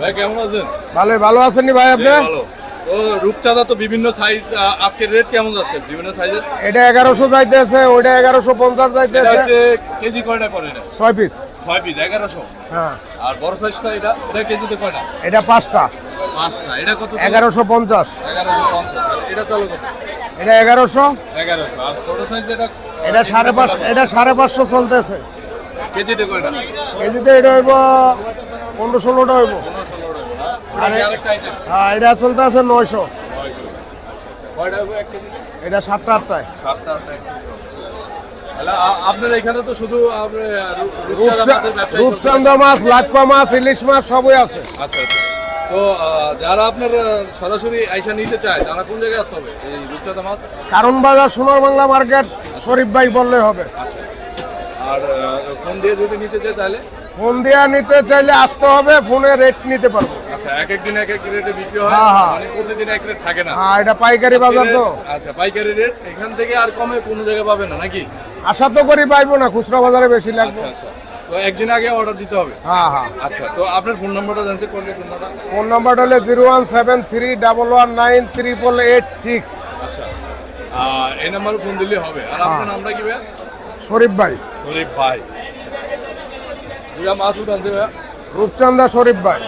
ভাই কেমন আছেন? ভালো ভালো আছেন নি ভাই আপনি? ও রূপচাঁদা তো বিভিন্ন সাইজ আজকের রেট কেমন যাচ্ছে? বিভিন্ন সাইজের এটা এগারোশো যাইতেছে ওইটা এগারোশো পঞ্চাশ যাইতেছে। কেজি কয়টা করে এটা? ছয় পিস ছয় পিস এগারোশো? হ্যাঁ। আর বড় সাইজটা এটা? এটা কেজিতে কয়টা? এটা পাঁচটা। পাঁচটা। এটা কত? এগারোশো পঞ্চাশ। এগারোশো পঞ্চাশ। এটা চলো কত এটা এগারোশো। এগারোশো। আর ছোট সাইজ এটা? এটা সাড়ে পাঁচ এটা সাড়ে পাঁচশো চলতেছে। কেজিতে কয়টা? কেজিতে এটা হইব পনেরো ষোলোটা হইব। হ্যাঁ এটা চলতেছে নয়শো নয়শো। এটা সাতটা আটটায়। আপনার এখানে তো শুধু রূপচান্দা মাছ লাটপা মাছ ইলিশ মাছ সবই আছে। আচ্ছা আচ্ছা। তো যারা আপনার সরাসরি আইসা নিতে চায় তারা কোন জায়গায় আসতে হবে? এই রূপচাঁদা মাছ? কারণ বাজার সোনার বাংলা মার্কেট শরীফ ভাই বললে হবে। আচ্ছা। আর ফোন দিয়ে যদি নিতে চায় তাহলে? ফোন দিয়া নিতে চাইলে আসতে হবে ফোনে রেট নিতে পারব। আচ্ছা এক এক দিন এক এক রেটে বিক্রি হয় হ্যাঁ। মানে প্রতিদিন এক রেট থাকে না। হ্যাঁ এটা পাইকারি বাজার তো। আচ্ছা পাইকারি রেট এখান থেকে আর কমে কোনো জায়গায় পাবে না নাকি? আশা তো করি পাইবো না খুচরা বাজারে বেশি লাগবে। আচ্ছা আচ্ছা। তো একদিন আগে অর্ডার দিতে হবে? হ্যাঁ হ্যাঁ। আচ্ছা তো আপনার ফোন নাম্বারটা জানতে ফোন নাম্বারটা হলো zero one seven three double one nine eight six আচ্ছা এই নাম্বারে ফোন দিলে হবে। আর আপনার হ্যাঁ। নামটা কি ভাইয়া? শরীফ ভাই। শরীফ ভাই। রূপচন্দা শরীফ ভাই।